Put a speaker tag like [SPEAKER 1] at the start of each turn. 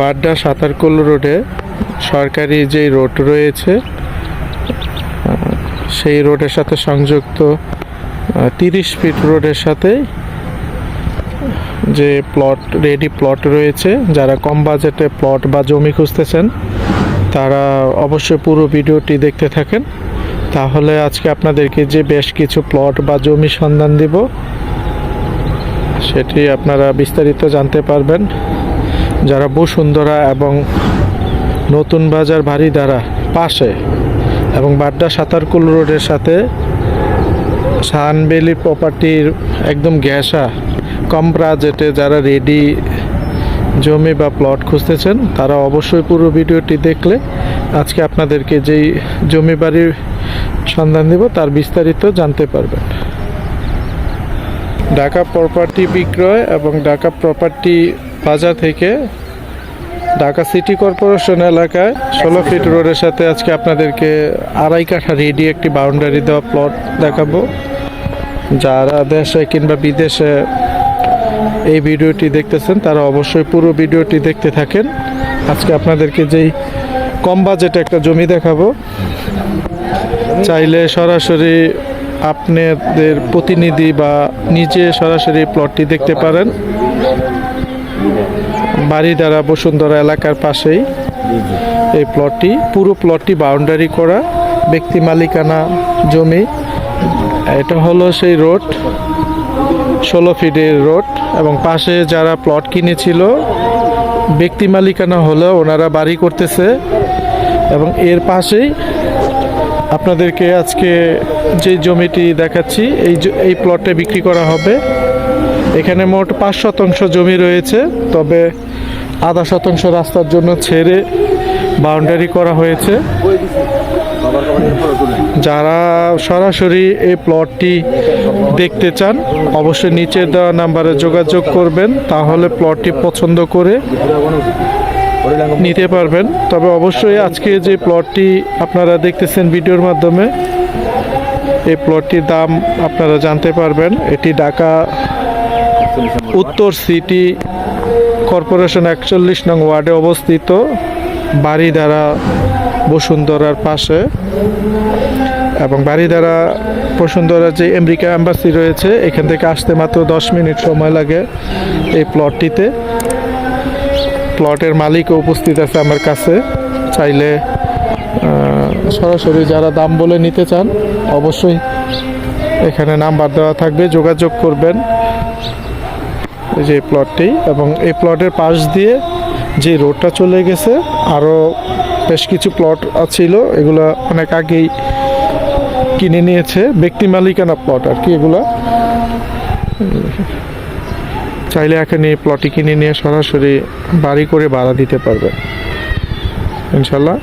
[SPEAKER 1] বাড্ডা সাঁতারকুল রোডে সরকারি যেই রোড রয়েছে, সেই রোডের সাথে সংযুক্ত তিরিশ ফিট রোডের সাথে যে প্লট রেডি প্লট রয়েছে, যারা কম বাজেটে প্লট বা জমি খুঁজতেছেন, তারা অবশ্যই পুরো ভিডিওটি দেখতে থাকেন। তাহলে আজকে আপনাদেরকে যে বেশ কিছু প্লট বা জমি সন্ধান দিব, সেটি আপনারা বিস্তারিত জানতে পারবেন। যারা বসুন্ধরা এবং নতুন বাজার বাড়িধারা পাশে এবং বাড্ডা সাঁতারকুল রোডের সাথে শাহানবেলি প্রপার্টির একদম গ্যাসা কম বাজেটে যারা রেডি জমি বা প্লট খুঁজতেছেন, তারা অবশ্যই পুরো ভিডিওটি দেখলে আজকে আপনাদেরকে যেই জমি বাড়ির সন্ধান দেব, তার বিস্তারিত জানতে পারবেন। ঢাকা প্রপার্টি বিক্রয় এবং ঢাকা প্রপার্টি বাজার থেকে ঢাকা সিটি কর্পোরেশন এলাকায় ষোলো ফিট রোডের সাথে আজকে আপনাদেরকে আড়াই কাঠা রেডি একটি বাউন্ডারি দেওয়া প্লট দেখাবো। যারা দেশে কিংবা বিদেশে এই ভিডিওটি দেখতেছেন, তারা অবশ্যই পুরো ভিডিওটি দেখতে থাকেন। আজকে আপনাদেরকে যেই কম বাজেটে একটা জমি দেখাবো। চাইলে সরাসরি আপনাদের প্রতিনিধি বা নিজে সরাসরি প্লটটি দেখতে পারেন। বাড়ি বসুন্ধরা এলাকার পাশেই এই প্লটটি পুরো প্লটটি বাউন্ডারি করা, ব্যক্তি মালিকানা জমি। এটা হলো সেই রোড ষোলো ফিটের রোড এবং পাশে যারা প্লট কিনেছিল, ব্যক্তি মালিকানা হলেও ওনারা বাড়ি করতেছে। এবং এর পাশেই আপনাদেরকে আজকে যে জমিটি দেখাচ্ছি, এই এই প্লটে বিক্রি করা হবে। এখানে মোট পাঁচ শতাংশ জমি রয়েছে, তবে আধা শতাংশ রাস্তার জন্য ছেড়ে বাউন্ডারি করা হয়েছে। যারা সরাসরি এই প্লটটি দেখতে চান, অবশ্যই নিচে দেওয়া নাম্বারে যোগাযোগ করবেন, তাহলে প্লটটি পছন্দ করে নিতে পারবেন। তবে অবশ্যই আজকে যে প্লটটি আপনারা দেখতেছেন ভিডিওর মাধ্যমে, এই প্লটটির দাম আপনারা জানতে পারবেন। এটি ঢাকা উত্তর সিটি কর্পোরেশন একচল্লিশ নং ওয়ার্ডে অবস্থিত বাড়িধারা বসুন্ধরার পাশে। এবং বাড়িধারা বসুন্ধরার যে আমেরিকা অ্যাম্বাসি রয়েছে, এখান থেকে আসতে মাত্র দশ মিনিট সময় লাগে এই প্লটটিতে। প্লটের মালিকও উপস্থিত আছে আমার কাছে। চাইলে সরাসরি যারা দাম বলে নিতে চান, অবশ্যই এখানে নাম্বার দেওয়া থাকবে। যোগাযোগ করবেন। যে প্লটটি এবং এই প্লটের পাশ দিয়ে যে রোডটা চলে গেছে আরও বেশ কিছু প্লট ছিল এগুলো অনেক আগেই কিনে নিয়েছে। ব্যক্তি মালিকানা প্লট আর কি এগুলো। চাইলে এখানে এই প্লটটি কিনে নিয়ে সরাসরি বাড়ি করে ভাড়া দিতে পারবে। ইনশাল্লাহ।